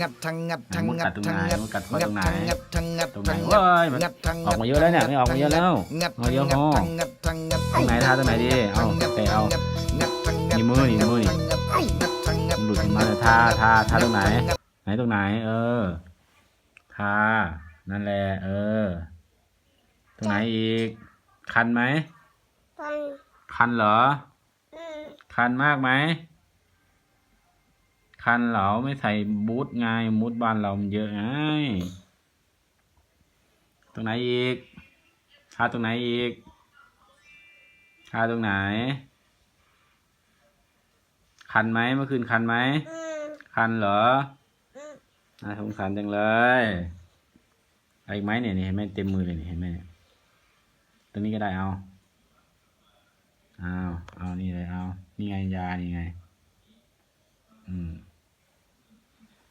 งัดทั้งงัดทั้งมดงักัดดตรงทั้งไหนงัดมดกัดข้องัตดรงไหนทั้งงัดทั้งงัดตรงไหนทั้งเว้ยมันงัดทั้งออกมาเยอะแล้วเนี่ยไม่ออกมาเยอะแล้วงัดมาเยอะพอทั้งงัดทั้งงัดตรงไหนทาตรงไหนดีเอาเตะเอางัดทั้งงัดนี่มือนี่มือนี่งัดทั้งงัดมันหลุดออกมาเลยทาทาทาตรงไหน ไหนตรงไหน เออทานั่นแหละเออ ตรงไหนอีก คันไหมฟังคันเหรออืมคันมากไหม คันเหรอไม่ใส่บูทไงบูทบ้านเรามันเยอะไงตรงไหนอีกทาตรงไหนอีกทาตรงไหน คันไหมเมื่อคืนคันไหมอืมคันเหรออืมน่าสงสารจังเลยเอาอีกไหมเนี่ยนี่เห็นไหมเต็มมือเลยนี่เห็นไหมเนี่ยตรงนี้ก็ได้เอาเอาเอานี่เลยเอานี่ไงยานี่ไง อืม